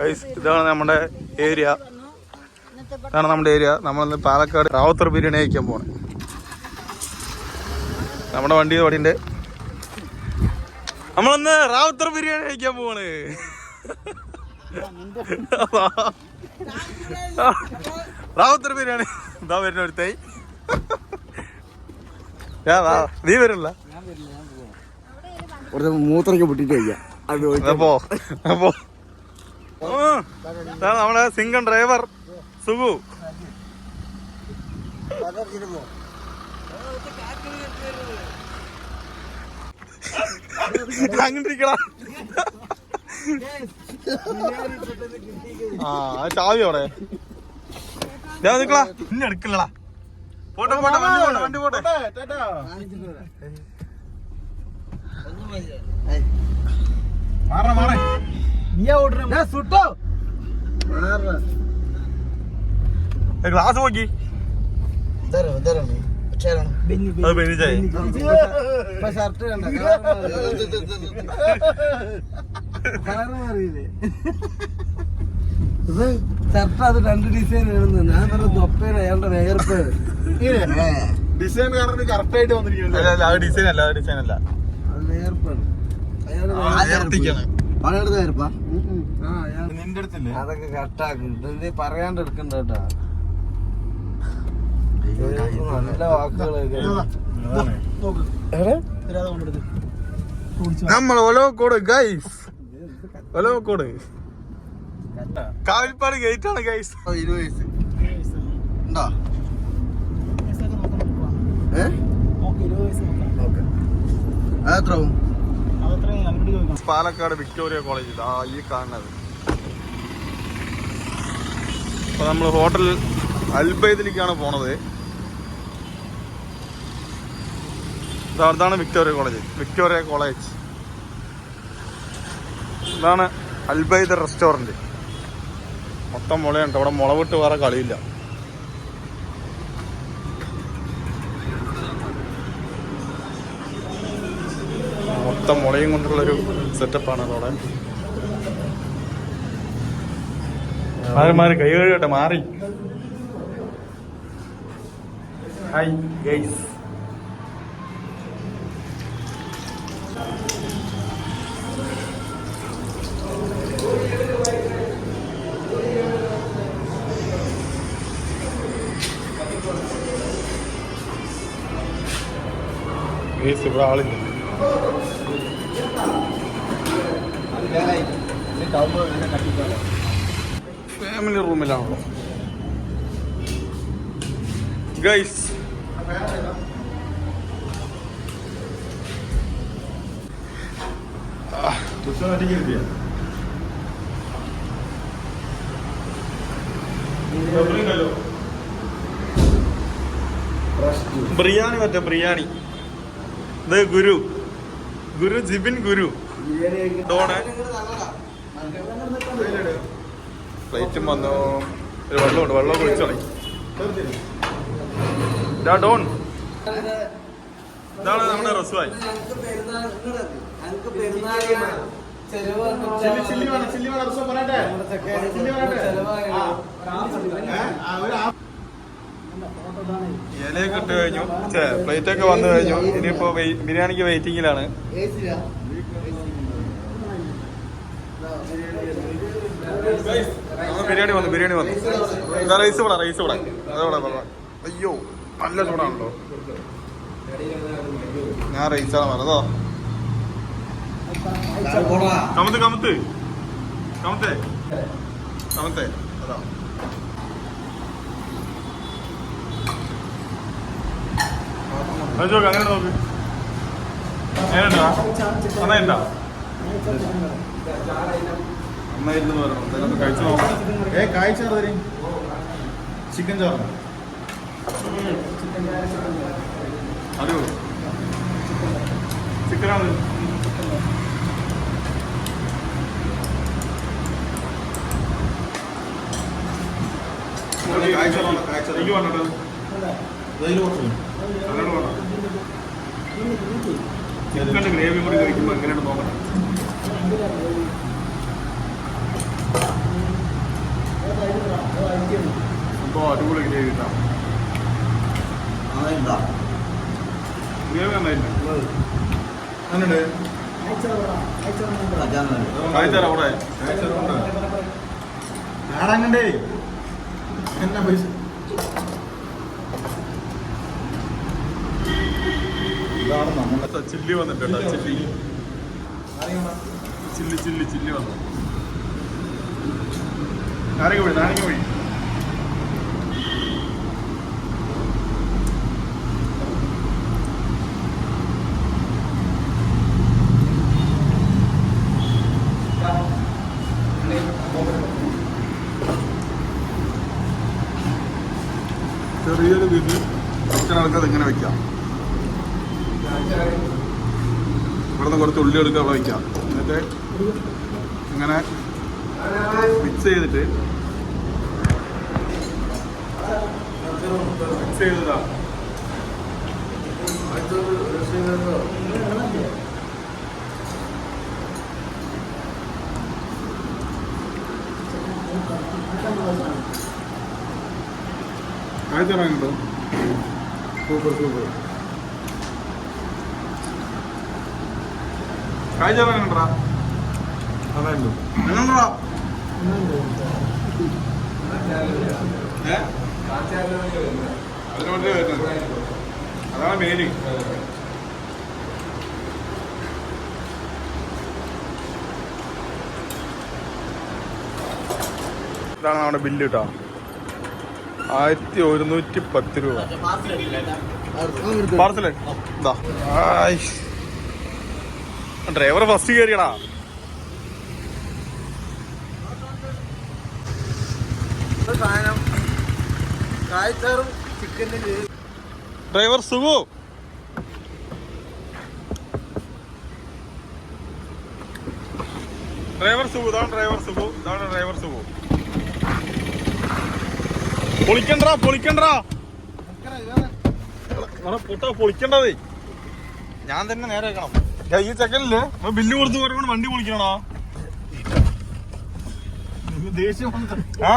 Guys ഇതാണ് നമ്മുടെ area ഇതാണ് നമ്മുടെ ഏരിയ നമ്മളിന്ന് പാലക്കാട് റാവത്തർ ബിരിയാണി കഴിക്കാൻ പോണ് നമ്മുടെ വണ്ടി വടിന്റെ നമ്മളിന്ന് റാവത്തർ ബിരിയാണി കഴിക്കാൻ പോവാണ്. റാവത്തർ ബിരിയാണി. എന്താ വരുന്ന ഒരു തൈ നീ വരില്ല. മൂത്രക്ക് മൂത്രയ്ക്ക് പൊട്ടിട്ട് കഴിക്കാം. അത് അപ്പോ അപ്പോ നമ്മുടെ സിംഗൻ ഡ്രൈവർ സുഖു. അങ്ങോട്ടിരിക്കടാ ആ ഞാൻ വണ്ടി പോട്ടെ വണ്ടി പോട്ടെ. മാറ മാറേ. സുട്ടോ. ഗ്ലാസ് നോക്കി ഷർട്ട് കണ്ട. കളർ മാറിയില്ലേ? ഇത് ഷർട്ട് അത് രണ്ട് ഡിസൈൻ ഞാൻ പറഞ്ഞ തൊപ്പേന അയാളുടെ വേർപ്പേര് ഡിസൈൻ കാരണം കറക്റ്റ് ആയിട്ട് വന്നിരിക്കുന്നു ഡിസൈൻ അല്ല ഡിസൈൻ അല്ല വേർപ്പാണ് അയാൾ പലയിടത്ത് വേർപ്പാ നിന്റെ അടുത്തില്ലേ? അതൊക്കെ കട്ടാക്കും ഇത് പറയാണ്ട് എടുക്കണ്ട കേട്ടാ. നല്ല വാക്കുകളൊക്കെ നമ്മൾ ഒലവക്കോട് ഗൈസ് ഒലവക്കോട് കാവിൽപ്പാട് ഗേറ്റ് ആണ് ഗൈസ് ഇരുപത് വയസ്സ്. ഉണ്ടോ? ഏ? ഓക്കെ അതെത്ര പാലക്കാട് വിക്ടോറിയ കോളേജ് ആ ഈ കാണുന്നത്. അപ്പൊ നമ്മൾ ഹോട്ടൽ അൽബൈദിലേക്കാണ് പോണത്. ഇതാ, ഇതാണ് വിക്ടോറിയ കോളേജ് വിക്ടോറിയ കോളേജ്. ഇതാണ് അൽബൈദ് റെസ്റ്റോറന്റ് മൊത്തം മുളയുണ്ട് അവിടെ മുളവിട്ട് വേറെ കളിയില്ല. മൊത്തം മുളയും കൊണ്ടുള്ളൊരു സെറ്റപ്പാണ് അതോടെ. മാറി മാറി കൈ കഴുകട്ടെ മാറി. ഹായ് ഗൈസ് ഗൈസ് ഇവിടെ ആളില്ല. ഫാമിലി റൂമിലാണല്ലോ ഗൈസ് ബിരിയാണി മറ്റേ ബിരിയാണി. ഇത് ഗുരു. ഗുരു ജിബിൻ ഗുരു. ഡോണ്? പ്ലേറ്റും വന്നു. ഒരു വെള്ളമുണ്ട്. വെള്ളം കുടിച്ചോളി ഇതാ ഡോൺ. ഇതാണ് നമ്മുടെ റസുവായി. ചില്ലി ചില്ലി വേണം ചില്ലി വേണം ദിവസം പറയട്ടെ. ചില്ലി പറയട്ടെ ആ, ഒരു ആ- ഇലയൊക്കെ ഇട്ട് കഴിഞ്ഞു. പ്ലേറ്റൊക്കെ വന്നു കഴിഞ്ഞു. ഇനിയിപ്പോ ബിരിയാണിക്ക് വെയിറ്റിംഗിലാണ് ബിരിയാണി വന്നു ബിരിയാണി വന്നു. റൈസ് ഇവിടെ റൈസ് അതവിടെ വെള്ളം അയ്യോ നല്ല ചൂടാണല്ലോ. ഞാൻ റൈസാണ് പറഞ്ഞതോ കമത്ത് കമത്ത് കമത്തേ കമത്തേ അതാ. അങ്ങനെ നോക്ക്. അങ്ങനെ എങ്ങനെയുണ്ടാ നന്നായിട്ടുണ്ടാ നന്നായിരുന്നു പറഞ്ഞു. എന്തായാലും കഴിച്ചു നോക്കാം. ഏ കാഴ്ച തരും ചിക്കൻ ചോറ് അറിയോ? ചിക്കനാണ്. കായ് ചോറ്. എനിക്ക് പറഞ്ഞിട്ട് ഇതിൽ കുറച്ച് അങ്ങനെ വേണം. ചിക്കന്റെ ഗ്രേവി കൂടി കഴിക്കുമ്പോൾ എങ്ങനെയാണ് നോക്കണം സംഭവം അടിപൊളി ഗ്രേവി കിട്ടാം ഗ്രേവി ഉണ്ടായില്ല അങ്ങനെ കായ്ച്ചറ അവിടെ. ഞാനങ്ങണ്ടേ എന്നാ പൈസ? ഇതാണ് നമ്മുടെ ചില്ലി വന്നിട്ടുണ്ട് ചില്ലി. ചില്ലി ചില്ലി ചില്ലി വന്നു. നാരങ്ങ വഴി നാരങ്ങ വഴി ചെറിയൊരു വീട്ടിൽ കുറച്ച് ആൾക്കത് ഇങ്ങനെ വെക്കാം. ഇവിടുന്ന് കുറച്ച് ഉള്ളി എടുക്കുക അവിടെ വെക്കാം എന്നിട്ട് ഇങ്ങനെ മിക്സ് ചെയ്തിട്ട് മിക്സ് ചെയ്തതാ. കാഴ്ചറങ്ങുണ്ടോ സൂപ്പർ സൂപ്പർ. കാഴ്ചറങ്ങണ്ടാ അതായിരുന്നു. എങ്ങനെടാ അതിന് വേണ്ടി വരുന്നത്. അതാണ് മെയിൻ ഇതാണ് നമ്മുടെ ബില്ല് കേട്ടോ ആയിരത്തി ഒരുന്നൂറ്റി പത്ത് രൂപ പാർസൽ ഡ്രൈവർ ഫസ്റ്റ് കയറിയടാ ഡ്രൈവർ സുഖു? ഡ്രൈവർ സുഖു? ഇതാണ് ഡ്രൈവർ സുഖു? ഇതാണ് ഡ്രൈവർ സുഖു? പൊളിക്കണ്ടാ പൊളിക്കണ്ടാ. പൊട്ടാ പൊളിക്കണ്ടതേ. ഞാൻ തന്നെ നേരെ വെക്കണം. ഈ ചെക്കനിൽ ബില്ല് കൊടുത്ത് പറയുമ്പോൾ വണ്ടി പൊളിക്കണോ ദേഷ്യം ആ.